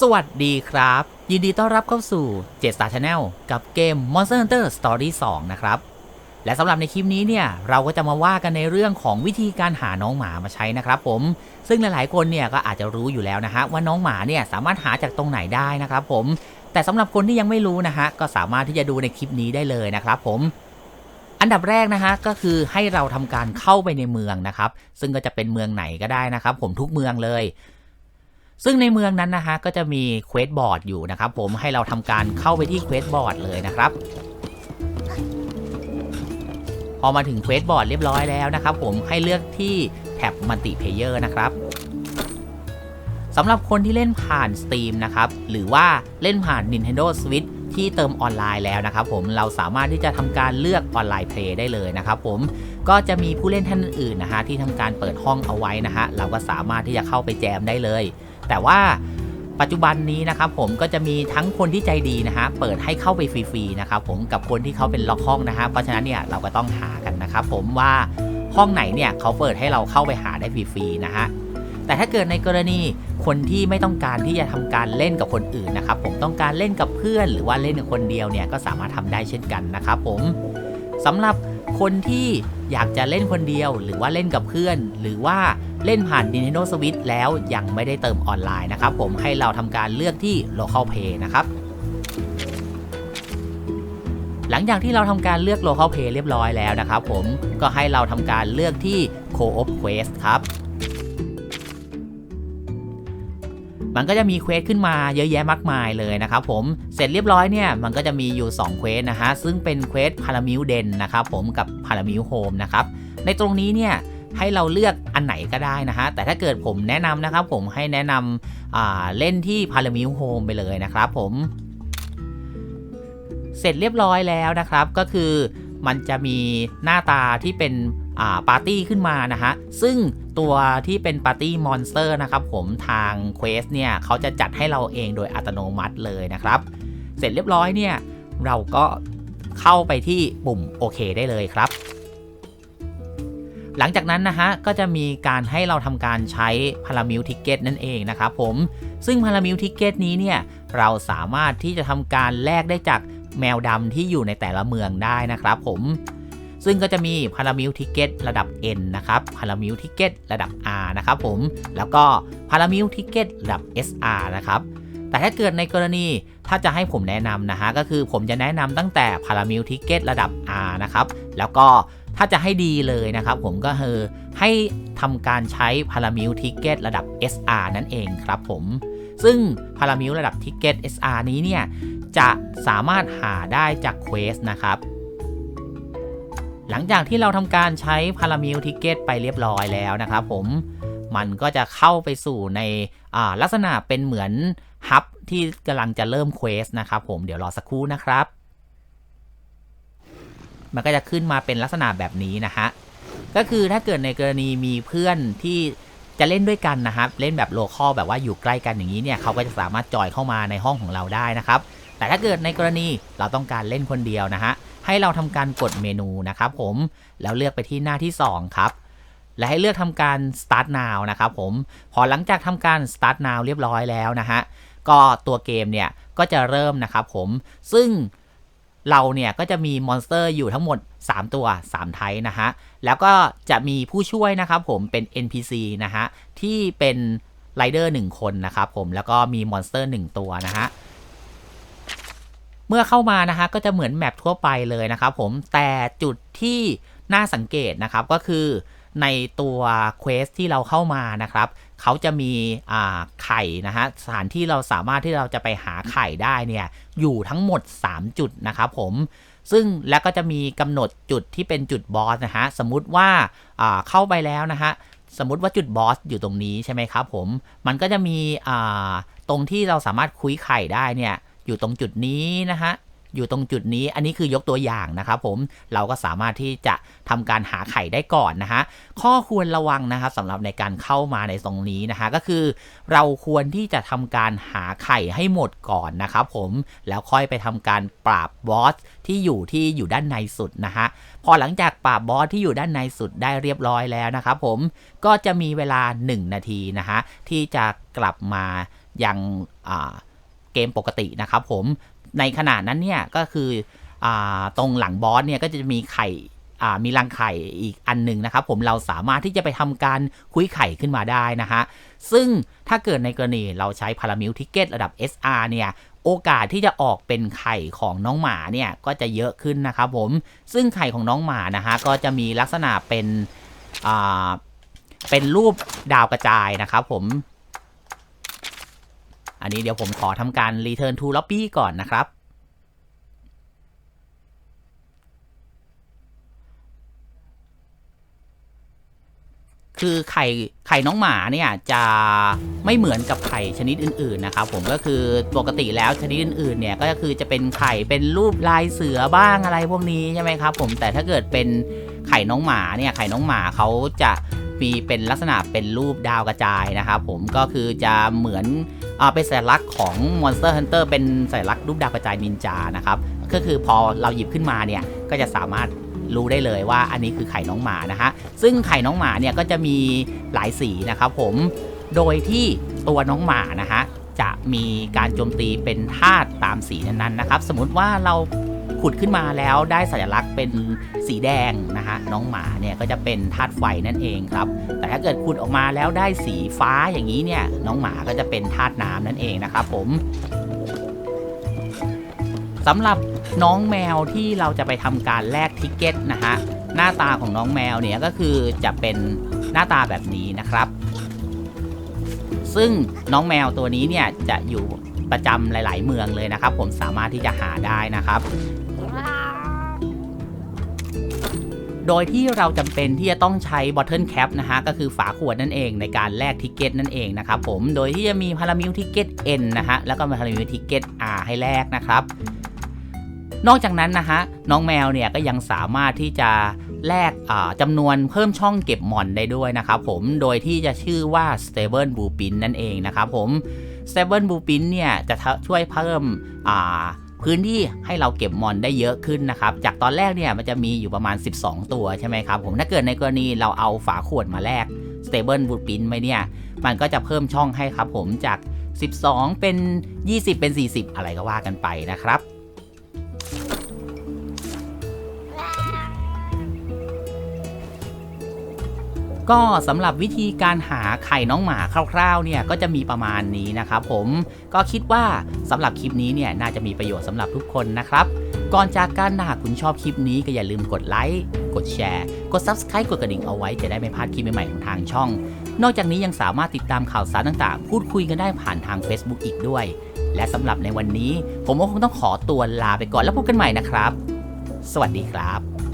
สวัสดีครับ ยินดีต้อนรับเข้าสู่เจสตาชาแนลกับเกม Monster Hunter Story 2 นะครับ และสำหรับในคลิปนี้เนี่ย เราก็จะมาว่ากันในเรื่องของวิธีการหาน้องหมามาใช้นะครับผม ซึ่งหลายๆคนเนี่ยก็อาจจะรู้อยู่แล้วนะฮะว่าน้องหมาเนี่ยสามารถหาจากตรงไหนได้นะครับผม แต่สำหรับคนที่ยังไม่รู้นะฮะก็สามารถที่จะดูในคลิปนี้ได้เลยนะครับผมอันดับแรกนะฮะก็คือให้เราทำการเข้าไปในเมืองนะครับ ซึ่งก็จะเป็นเมืองไหนก็ได้นะครับ ผมทุกเมืองเลย ซึ่งในเมืองนั้นนะฮะก็จะมีเควสบอร์ดอยู่นะครับผมให้เราทำการเข้าไปที่เควสบอร์ดเลยนะครับพอมาถึงเควสบอร์ดเรียบร้อยแล้วนะครับผมให้เลือกที่แท็บมัลติเพเยอร์นะครับสำหรับคนที่เล่นผ่าน Steam นะครับหรือว่าเล่นผ่าน Nintendo Switch ที่เติมออนไลน์แล้วนะครับผมเราสามารถที่จะทำการเลือกออนไลน์เพลย์ได้เลยนะครับผมก็จะมีผู้เล่นท่านอื่นนะฮะที่ทำการเปิดห้องเอาไว้นะฮะเราก็สามารถที่จะเข้าไปแจมได้เลย แต่ว่าปัจจุบันนี้นะครับผมก็จะมีทั้งคนที่ใจดีนะฮะเปิดให้เข้าไปฟรีๆนะครับผมกับคนที่เขาเป็นล็อกห้องนะฮะเพราะฉะนั้นเนี่ยเราก็ต้องหากันนะครับผมว่าห้องไหนเนี่ยเขาเปิดให้เราเข้าไปหาได้ฟรีๆนะฮะแต่ถ้าเกิดในกรณีคนที่ไม่ต้องการที่จะทำการเล่นกับคนอื่นนะครับผมต้องการเล่นกับเพื่อน หรือว่าเล่นกับคนเดียวเนี่ยก็สามารถทำได้เช่นกันนะครับผมสำหรับคนที่ อยากจะเล่นคนเดียวหรือว่าเล่นกับเพื่อน หรือว่าเล่นผ่าน Nintendo Switch แล้วยังไม่ได้เติมออนไลน์นะครับผมให้เราทำการเลือกที่ Local Play นะครับหลังจากที่เราทำการเลือก Local Play เรียบร้อยแล้วนะครับผมก็ให้เราทำการเลือกที่ Co-op Quest ครับ มันก็จะมีเควสขึ้นมาเยอะแยะมากมายเลยนะครับผมเสร็จเรียบร้อยเนี่ยมันก็จะมีอยู่2เควสนะฮะซึ่งเป็นเควสพารามิวเดนนะครับผมกับพารามิวโฮมนะครับในตรงนี้เนี่ยให้เราเลือกอันไหนก็ได้นะฮะ แต่ถ้าเกิดผมแนะนำนะครับผมให้แนะนำเล่นที่พารามิวโฮมไปเลยนะครับผม เสร็จเรียบร้อยแล้วนะครับ ก็คือมันจะมีหน้าตาที่เป็น ปาร์ตี้ขึ้นมานะฮะ ซึ่งตัวที่เป็นปาร์ตี้มอนสเตอร์นะครับผมทางเควสเนี่ยเขาจะจัดให้เราเองโดยอัตโนมัติเลยนะครับ เสร็จเรียบร้อยเนี่ย เราก็เข้าไปที่ปุ่มโอเคได้เลยครับ หลังจากนั้นนะฮะ ก็จะมีการให้เราทำการใช้พารามิวทิกเก็ตนั่นเองนะครับผม ซึ่งพารามิวทิกเก็ตนี้เนี่ยเราสามารถที่จะทำการแลกได้จากแมวดำที่อยู่ในแต่ละเมืองได้นะครับผม ซึ่งก็จะมีพารามิวทิเก็ตระดับ N นะครับพารามิวทิเก็ตระดับ R นะครับผมแล้วก็พารามิวทิเก็ตระดับ SR นะครับแต่ถ้าเกิดในกรณีถ้าจะให้ผมแนะนำนะฮะก็คือผมจะแนะนำตั้งแต่พารามิวทิเก็ตระดับ R นะครับแล้วก็ถ้าจะให้ดีเลยนะครับผมก็คือให้ทำการใช้พารามิวทิเก็ตระดับ SR นั่นเองครับผมซึ่งพารามิวระดับทิเก็ต SR นี้เนี่ยจะสามารถหาได้จากเควสนะครับ หลังจากที่เราทำการใช้พารามิลทิเกตไปเรียบร้อยแล้วนะครับผมมันก็จะเข้าไปสู่ในลักษณะเป็นเหมือนฮับที่กำลังจะเริ่มเควสนะครับผมเดี๋ยวรอสักครู่นะครับ มันก็จะขึ้นมาเป็นลักษณะแบบนี้นะฮะก็คือถ้าเกิดในกรณีมีเพื่อนที่จะเล่นด้วยกันนะครับเล่นแบบโลคอลแบบว่าอยู่ใกล้กันอย่างนี้เนี่ยเขาก็จะสามารถจอยเข้ามาในห้องของเราได้นะครับ แต่ถ้าเกิดในกรณีเราต้องการเล่นคนเดียวนะฮะ ให้เราทำการกดเมนูนะครับผมแล้วเลือกไปที่หน้าที่ 2 ครับ และให้เลือกทำการ start now นะครับผมพอหลังจากทำการ start now เรียบร้อยแล้วนะฮะก็ตัวเกมเนี่ยก็จะเริ่มนะครับผมซึ่งเราเนี่ยก็จะมีมอนสเตอร์อยู่ทั้งหมด 3 ตัว 3 ไทป์นะฮะ แล้วก็จะมีผู้ช่วยนะครับผมเป็น NPC นะฮะ ที่เป็นไรเดอร์1คนนะครับผมแล้วก็มีมอนสเตอร์ 1 ตัวนะฮะ เมื่อเข้ามานะฮะก็จะเหมือนแมปทั่วไปเลยนะครับผมแต่จุดที่น่าสังเกตนะครับก็คือในตัวเควสที่เราเข้ามานะครับเขาจะมีไข่นะฮะสถานที่เราสามารถที่เราจะไปหาไข่ได้เนี่ยอยู่ทั้งหมด 3 จุดนะครับผมซึ่งแล้วก็จะมีกำหนดจุดที่เป็นจุดบอสนะฮะสมมุติว่าเข้าไปแล้วนะฮะสมมุติว่าจุดบอสอยู่ตรงนี้ใช่ไหมครับผมมันก็จะมีตรงที่เราสามารถคุยไข่ได้เนี่ย อยู่ตรงจุดนี้นะฮะอยู่ตรงจุดนี้อันนี้คือยกตัวอย่างนะครับผมเราก็สามารถที่จะทำการหาไข่ได้ก่อนนะฮะข้อควรระวังนะครับสำหรับในการเข้ามาในตรงนี้นะฮะก็คือ เราควรที่จะทำการหาไข่ให้หมดก่อนนะครับผมแล้วค่อยไปทำการปราบบอสที่อยู่ที่อยู่ด้านในสุดนะฮะพอหลังจากปราบบอสที่อยู่ด้านในสุดได้เรียบร้อยแล้วนะครับผมก็จะมีเวลา 1 นาทีนะฮะที่จะกลับมายังอ่า กมปกตินะครับผมในขณะนั้นเนี่ยก็คืออตรงหลังบอสเนี่ยก็จะมีไข่มีรังไข่อีกอันหนึ่งนะครับ ผมเราสามารถที่จะไปทำการคุยไข่ขึ้นมาได้นะฮะซึ่งถ้าเกิดในกรณีเราใช้พารามิลทิเกตระดับ SR เนี่ยโอกาสที่จะออกเป็นไข่ของน้องหมาเนี่ยก็จะเยอะขึ้นนะครับผมซึ่งไข่ของน้องหมานะฮะก็จะมีลักษณะเป็นเป็นรูปดาวกระจายนะครับผม นนี้เดี๋ยวผมขอทำการ return to lobby ก่อนนะครับ คือไข่ไข่น้องหมาเนี่ยจะไม่เหมือนกับไข่ชนิดอื่น ๆ นะครับผมก็คือปกติแล้วชนิดอื่น ๆ เนี่ยก็คือจะเป็นไข่เป็นรูปลายเสือบ้างอะไรพวกนี้ใช่ไหมครับ ผมแต่ถ้าเกิดเป็นไข่น้องหมาเนี่ยไข่น้องหมาเขาจะมีเป็นลักษณะเป็นรูปดาวกระจายนะครับผมก็คือจะเหมือน เป็นสัญลักษณ์ของ Monster Hunter เป็นสัญลักษณ์รูปดาวกระจายนินจานะครับก็คือพอเราหยิบขึ้นมาเนี่ยก็จะสามารถรู้ได้เลยว่าอันนี้คือไข่น้องหมานะฮะซึ่งไข่น้องหมาเนี่ยก็จะมีหลายสีนะครับผมโดยที่ตัวน้องหมานะฮะจะมีการโจมตีเป็นธาตุตามสีนั้นๆนะครับ สมมติว่าเรา ขุดขึ้นมาแล้วได้สัญลักษณ์เป็นสีแดงนะฮะน้องหมาเนี่ยก็จะเป็นธาตุไฟนั่นเองครับ แต่ถ้าเกิดขุดออกมาแล้วได้สีฟ้าอย่างนี้เนี่ยน้องหมาก็จะเป็นธาตุน้ำนั่นเองนะครับผมสำหรับน้องแมวที่เราจะไปทำการแลกทิกเก็ตนะฮะหน้าตาของน้องแมวเนี่ยก็คือจะเป็นหน้าตาแบบนี้นะครับ ซึ่งน้องแมวตัวนี้เนี่ยจะอยู่ประจำหลาย ๆ เมืองเลยนะครับ ผมสามารถที่จะหาได้นะครับ โดยที่เราจำเป็นที่จะต้องใช้ bottle cap นะฮะก็คือฝาขวดนั่นเองในการแลกทิกเก็ตนั่นเองนะครับผมโดยที่จะมีพารามิลทิกเก็ต N นะฮะแล้วก็พารามิลทิกเก็ต R ให้แลกนะครับนอกจากนั้นนะฮะน้องแมวเนี่ยก็ยังสามารถที่จะแลกจำนวนเพิ่มช่องเก็บหมอนได้ด้วยนะครับผมโดยที่จะชื่อว่า stable blueprint นั่นเองนะครับผม stable blueprint เนี่ยจะช่วยเพิ่มอ่า พื้นที่ให้เราเก็บมอนได้เยอะขึ้นนะครับ จากตอนแรกเนี่ยมันจะมีอยู่ประมาณ 12 ตัวใช่ไหมครับผมถ้าเกิดในกรณีเราเอาฝาขวดมาแลก stable Wood Pin ไปเนี่ย มันก็จะเพิ่มช่องให้ครับผมจาก 12 เป็น 20 เป็น 40 อะไรก็ว่ากันไปนะครับ ก็สำหรับวิธีการหาไข่น้องหมาคร่าวๆเนี่ยก็จะมีประมาณนี้นะครับผมก็คิดว่าสำหรับคลิปนี้เนี่ยน่าจะมีประโยชน์สำหรับทุกคนนะครับ ก่อนจากกันถ้าหากคุณชอบคลิปนี้ก็อย่าลืมกดไลค์กดแชร์ กด Subscribe กดกระดิ่งเอาไว้จะได้ไม่พลาดคลิปใหม่ๆของทางช่อง นอกจากนี้ยังสามารถติดตามข่าวสารต่างๆ พูดคุยกันได้ผ่านทาง Facebook อีกด้วย และสำหรับในวันนี้ ผมก็คงต้องขอตัวลาไปก่อนแล้วพบกันใหม่นะครับ สวัสดีครับ